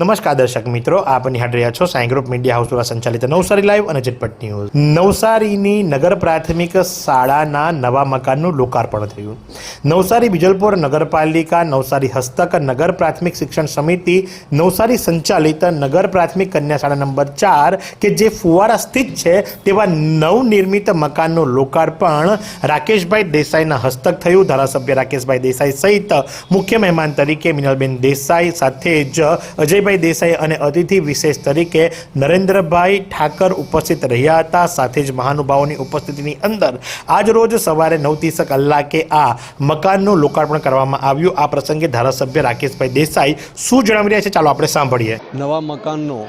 નમસ્કાર દર્શક મિત્રો, આપ નિહાળ રહ્યા છો સાંઈ ગ્રુપ મીડિયા હાઉસ દ્વારા સંચાલિત નવસારી લાઈવ અને ઝટપટ ન્યૂઝ. નવસારીની નગર પ્રાથમિક શાળાના નવા મકાનનું લોકાર્પણ થયું. નવસારી બિજલપુર નગરપાલિકા, નવસારી હસ્તક નગર પ્રાથમિક શિક્ષણ સમિતિ, નવસારી સંચાલિત નગર પ્રાથમિક કન્યા શાળા નંબર ચાર, કે જે ફુવારા સ્થિત છે, તેવા નવનિર્મિત મકાનનું લોકાર્પણ રાકેશભાઈ દેસાઈના હસ્તક થયું. ધારાસભ્ય રાકેશભાઈ દેસાઈ સહિત મુખ્ય મહેમાન તરીકે મિનલબેન દેસાઈ સાથે જ અજયભાઈ દેસાઈ અને અતિથિ વિશેષ તરીકે નરેન્દ્રભાઈ ઠાકર ઉપસ્થિત રહ્યા હતા. સાથે જ મહાનુભાવોની ઉપસ્થિતિની અંદર આજ રોજ સવારે નવ ત્રીસ કલાકે આ મકાનનું લોકાર્પણ કરવામાં આવ્યું. આ પ્રસંગે ધારાસભ્ય રાકેશભાઈ દેસાઈ શું જણાવી રહ્યા છે? ચાલો આપણે સાંભળીએ. નવા મકાનનું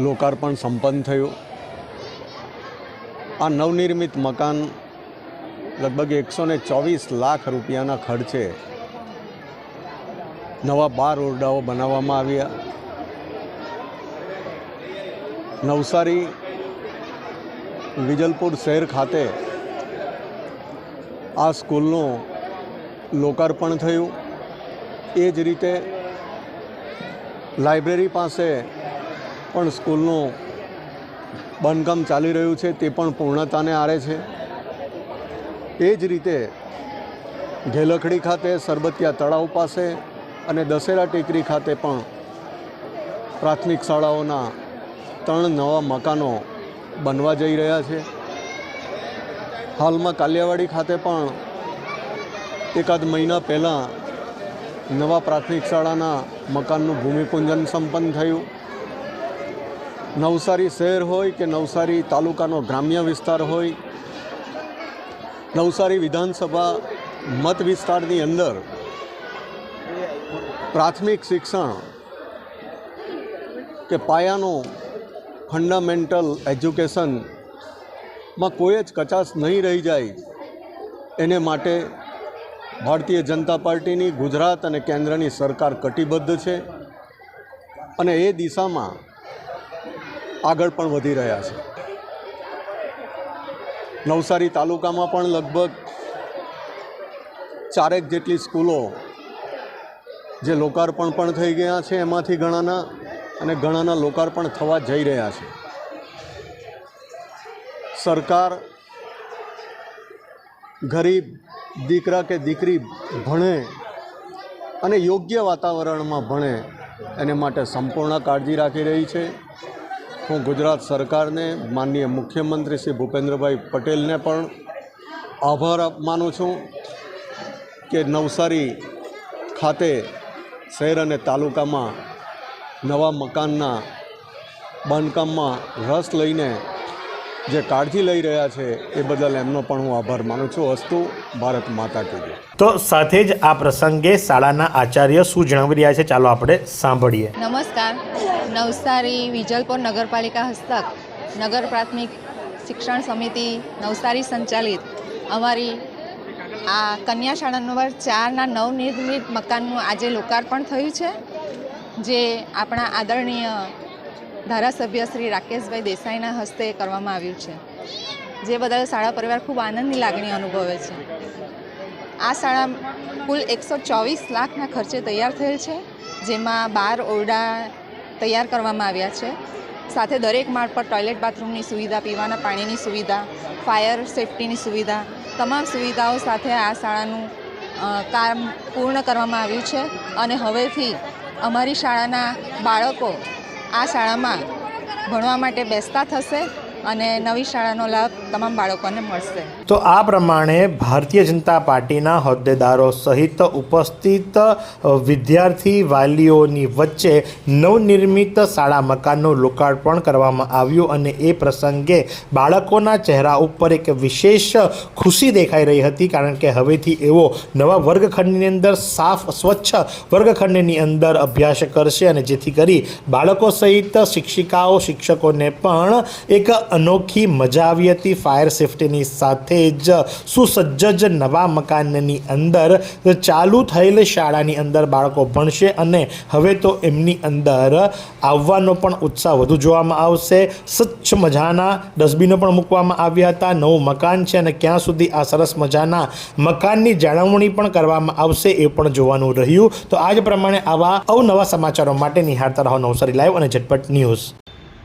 લોકાર્પણ સંપન્ન થયું. આ નવનિર્મિત મકાન લગભગ એકસો ને ચોવીસ લાખ રૂપિયાના ખર્ચે નવા બાર ઓરડાઓ બનાવવામાં આવ્યા. નવસારી વિજલપુર શહેર ખાતે આ સ્કૂલનું લોકાર્પણ થયું. એ જ રીતે લાઇબ્રેરી પાસે પણ સ્કૂલનું બાંધકામ ચાલી રહ્યું છે, તે પણ પૂર્ણતાને આરે છે. એ જ રીતે ઘેલખડી ખાતે સરબતિયા તળાવ પાસે અને દશેરા ટેકરી ખાતે પણ પ્રાથમિક શાળાઓના ત્રણ નવા મકાનો બનવા જઈ રહ્યા છે. હાલમાં કાલિયાવાડી ખાતે પણ એકાદ મહિના પહેલાં નવા પ્રાથમિક શાળાના મકાનનું ભૂમિપૂજન સંપન્ન થયું. નવસારી શહેર હોય કે નવસારી તાલુકાનો ગ્રામ્ય વિસ્તાર હોય, નવસારી વિધાનસભા મત વિસ્તારની અંદર પ્રાથમિક શિક્ષણ કે પાયાનું ફંડામેન્ટલ એજ્યુકેશનમાં કોઈ જ કચાશ નહીં રહી જાય એને માટે ભારતીય જનતા પાર્ટીની, ગુજરાત અને કેન્દ્રની સરકાર કટિબદ્ધ છે અને એ દિશામાં આગળ પણ વધી રહ્યા છે. નવસારી તાલુકામાં પણ લગભગ ચારેક જેટલી સ્કૂલો જે લોકાર્પણ પણ થઈ ગયા છે એમાંથી ઘણાના અને ઘણાના લોકાર્પણ થવા જઈ રહ્યા છે. સરકાર ગરીબ દીકરા કે દીકરી ભણે અને યોગ્ય વાતાવરણમાં ભણે એને માટે સંપૂર્ણ કાળજી રાખી રહી છે. હું ગુજરાત સરકારને, માનનીય મુખ્યમંત્રી શ્રી ભૂપેન્દ્રભાઈ પટેલને પણ આભાર માનું છું કે નવસારી ખાતે શહેર અને તાલુકામાં નવા મકાનના બાંધકામમાં રસ લઈને જે કાળજી લઈ રહ્યા છે એ બદલ એમનો પણ હું આભાર માનું છું. અસ્તુ ભારત માતા કીધું તો સાથે જ આ પ્રસંગે શાળાના આચાર્ય શું જણાવી રહ્યા છે ચાલો આપણે સાંભળીએ. નમસ્કાર. નવસારી વિજલપુર નગરપાલિકા હસ્તક નગર પ્રાથમિક શિક્ષણ સમિતિ નવસારી સંચાલિત અમારી આ કન્યા શાળા નંબર ચારના નવનિર્મિત મકાનનું આજે લોકાર્પણ થયું છે, જે આપણા આદરણીય ધારાસભ્ય શ્રી રાકેશભાઈ દેસાઈના હસ્તે કરવામાં આવ્યું છે, જે બદલ શાળા પરિવાર ખૂબ આનંદની લાગણી અનુભવે છે. આ શાળા કુલ એકસો ચોવીસ લાખના ખર્ચે તૈયાર થયેલ છે, જેમાં બાર ઓરડા તૈયાર કરવામાં આવ્યા છે સાથે દરેક માર્ગ પર ટોયલેટ બાથરૂમની સુવિધા, પીવાના પાણીની સુવિધા ફાયર સેફટીની સુવિધા, તમામ સુવિધાઓ સાથે આ શાળાનું કામ પૂર્ણ કરવામાં આવ્યું છે. અને હવેથી અમારી શાળાના બાળકો આ શાળામાં ભણવા માટે બેસતા થશે. અને નવી શાળાનો લાભ તમામ બાળકોને મળશે. તો આ પ્રમાણે ભારતીય જનતા પાર્ટીના હોદ્દેદારો સહિત ઉપસ્થિત વિદ્યાર્થી વાલીઓની વચ્ચે નવનિર્મિત શાળા મકાનનું લોકાર્પણ કરવામાં આવ્યું અને એ પ્રસંગે બાળકોના ચહેરા ઉપર એક વિશેષ ખુશી દેખાઈ રહી હતી કારણ કે હવેથી એવો નવા વર્ગખંડની અંદર સાફ, સ્વચ્છ વર્ગખંડની અંદર અભ્યાસ કરશે અને જેથી કરી બાળકો સહિત શિક્ષિકાઓ, શિક્ષકોને પણ એક અનોખી મજા આવી હતી. ફાયર સેફટીની સાથે જ સુસજ્જ જ નવા મકાનની અંદર ચાલુ થયેલ શાળાની અંદર બાળકો ભણશે અને હવે તો એમની અંદર આવવાનો પણ ઉત્સાહ વધુ જોવામાં આવશે. સ્વચ્છ મજાના ડસ્ટબિનો પણ મૂકવામાં આવ્યા હતા. નવું મકાન છે અને ક્યાં સુધી આ સરસ મજાના મકાનની જાળવણી પણ કરવામાં આવશે એ પણ જોવાનું રહ્યું. તો આજ પ્રમાણે આવા અવનવા સમાચારો માટે નિહાળતા રહો નવસારી લાઈવ અને ઝટપટ ન્યૂઝ.